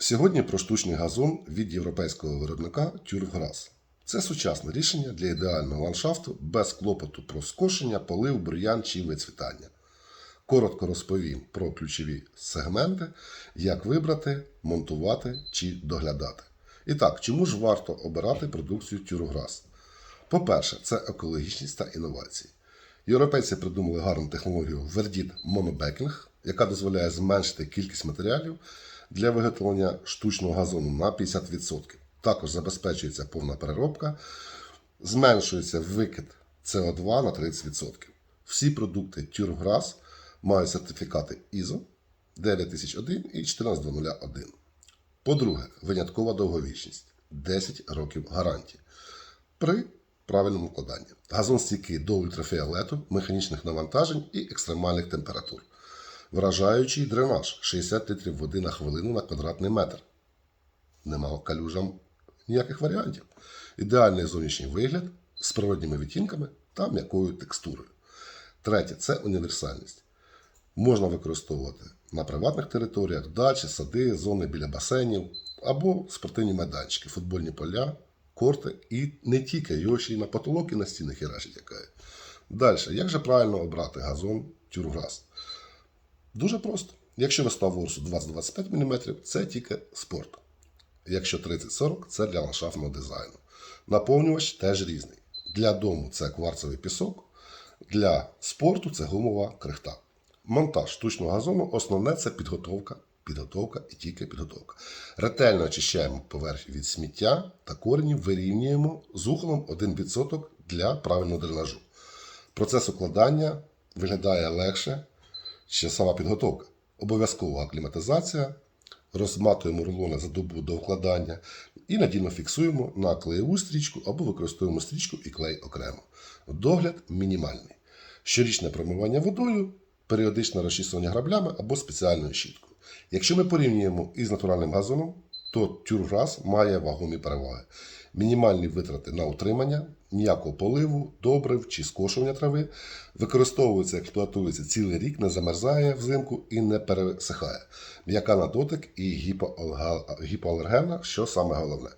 Сьогодні про штучний газон від європейського виробника Тюрграс. Це сучасне рішення для ідеального ландшафту без клопоту про скошення, полив, бур'ян чи вицвітання. Коротко розповім про ключові сегменти, як вибрати, монтувати чи доглядати. І так, чому ж варто обирати продукцію Тюрграс? По-перше, це екологічність та інновації. Європейці придумали гарну технологію Verdit Monobacking, яка дозволяє зменшити кількість матеріалів для виготовлення штучного газону на 50%. Також забезпечується повна переробка, зменшується викид СО2 на 30%. Всі продукти Тюрграс мають сертифікати ISO 9001 і 14201. По-друге, виняткова довговічність 10 років гарантії. При правильному вкладанні. Газон стійкий до ультрафіолету, механічних навантажень і екстремальних температур. Вражаючий дренаж 60 літрів води на хвилину на квадратний метр. Нема калюжам ніяких варіантів. Ідеальний зовнішній вигляд з природніми відтінками та м'якою текстурою. Третє це універсальність. Можна використовувати на приватних територіях, дачі, сади, зони біля басейнів або спортивні майданчики, футбольні поля, корти і не тільки, його ще й на потолок і на стіни херачить якає. Далі, як же правильно обрати газон тюрграс? Дуже просто. Якщо висота ворсу 20-25 мм, це тільки спорт. Якщо 30-40 це для ландшафтного дизайну. Наповнювач теж різний. Для дому це кварцевий пісок, для спорту це гумова крихта. Монтаж штучного газону основне це підготовка, підготовка і тільки підготовка. Ретельно очищаємо поверхню від сміття та коренів вирівнюємо з ухолом 1% для правильного дренажу. Процес укладання виглядає легше, сама підготовка. Обов'язкова акліматизація, розматуємо рулони за добу до вкладання і надійно фіксуємо на клеєву стрічку або використовуємо стрічку і клей окремо. Догляд мінімальний. Щорічне промивання водою, періодичне розчісування граблями або спеціальною щіткою. Якщо ми порівнюємо із натуральним газоном, то тюрграс має вагомі переваги. Мінімальні витрати на утримання, ніякого поливу, добрив чи скошування трави, використовується, експлуатується цілий рік, не замерзає взимку і не пересихає. М'яка на дотик і гіпоалергенна, що саме головне.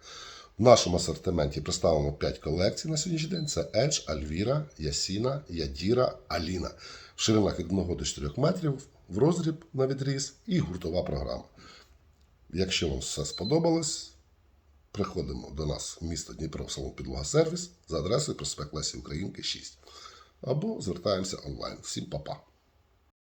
В нашому асортименті представлено 5 колекцій на сьогоднішній день: це Edge, Альвіра, Ясіна, Ядіра, Аліна. В ширинах від 1 до 4 метрів, в розріб на відріз і гуртова програма. Якщо вам все сподобалось, приходимо до нас в місто Дніпро в салон Підлога Сервіс за адресою проспект Лесі Українки 6. Або звертаємося онлайн. Всім па-па.